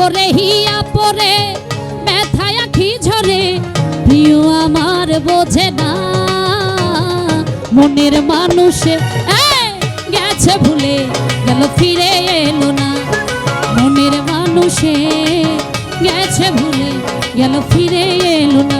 পরে হিয়া পরে ব্যথায় আখি ঝরে, প্রিয় আমার বোঝে না। মনের মানুষ গেছে ভুলে, গেল, ফিরে এলো না। মনের মানুষে, গেছে ভুলে, গেল, ফিরে এলো না।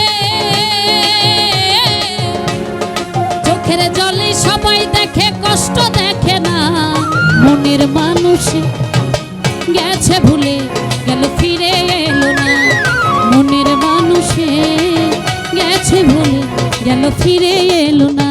মনের মানুষ গেছে ভুলে, গেল, ফিরে এলো না। মনের মানুষে গেছে ভুলে, গেল, ফিরে এলো না।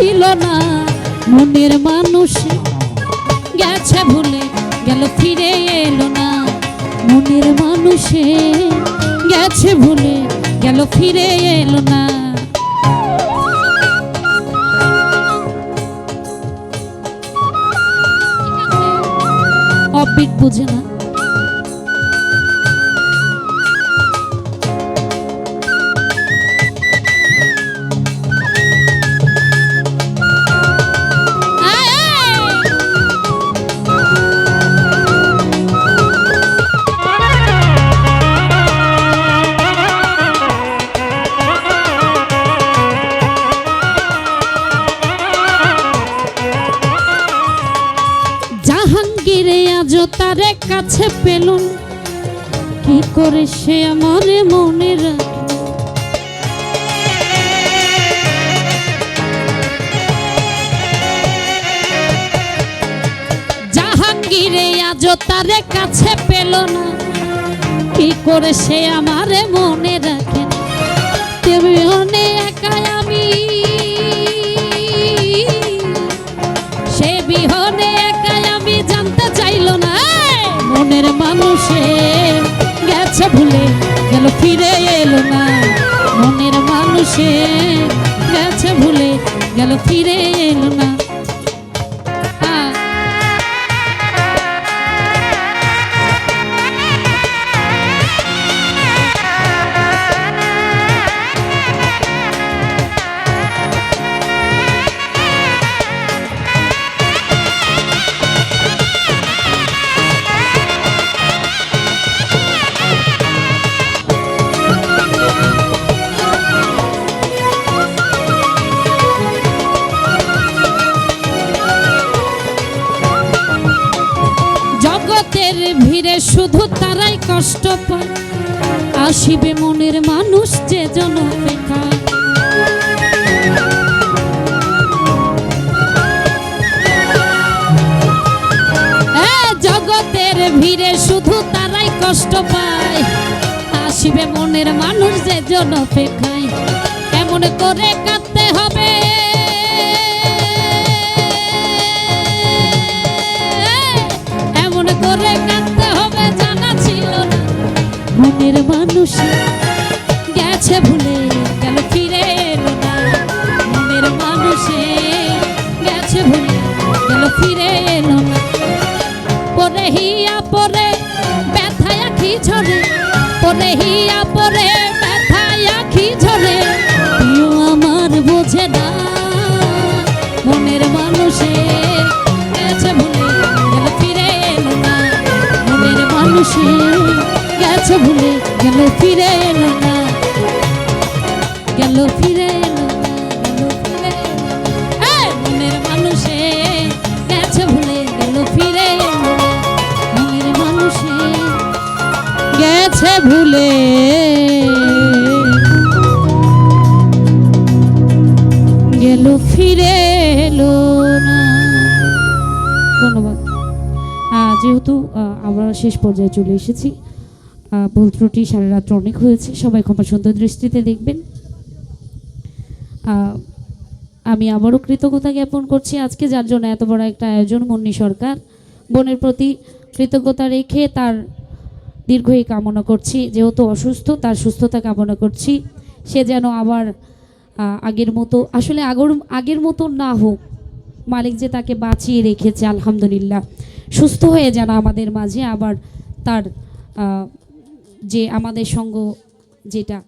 ছিল না। মনের মানুষ গেছে ভুলে, গেল, ফিরে এলো না। মনের মানুষে গেছে ভুলে, গেল, ফিরে এলো না। অপিক বুঝে না। কাছে পেলুন। কি করে সে আমারে মনে জাহাঙ্গীরে আজ তারে কাছে পেল না। কি করে সে আমারে মনে রাখে ফিরে এলো না। মনের মানুষে গেছে ভুলে গেল ফিরে এলো না। কষ্ট পায়, আসিবে মনের মানুষ যে জন জগতের ভিড়ে শুধু তারাই কষ্ট পায়, আসিবে মনের মানুষ যে জন অপেক্ষায়। এমন করে কাঁদতে হবে। মনের মানুষ। গেছে ভুলে গেল ফিরে এলো না। মনের মানুষে গেছে ভুলে গেল ফিরে এলো না। পরে হিয়া পরে ব্যথায় কি ঝরে, পরে হিয়া ফিরে এলো না। গেল ফিরে এলো মনের মানুষে, গেছে ভুলে গেল ফিরে মনের মানুষে, গেছে ভুলে গেল ফিরে এলো না। ধন্যবাদ। যেহেতু আমরা শেষ পর্যায়ে চলে এসেছি ভুল ত্রুটি সারা রাত্র অনেক হয়েছে। সবাই ক্ষমা সুন্দর দৃষ্টিতে দেখবেন। আমি আবারও কৃতজ্ঞতা জ্ঞাপন করছি। আজকে যার জন্য এত বড় একটা আয়োজন, মুন্নি সরকার। বোনের প্রতি কৃতজ্ঞতা রেখে তার দীর্ঘই কামনা করছি। যেহেতু অসুস্থ, তার সুস্থতা কামনা করছি। সে যেন আবার আগের মতো, আসলে আগর, আগের মতো না হোক, মালিক যে তাকে বাঁচিয়ে রেখেছে, আলহামদুলিল্লাহ। সুস্থ হয়ে যেন আমাদের মাঝে আবার তার যে আমাদের সঙ্গ যেটা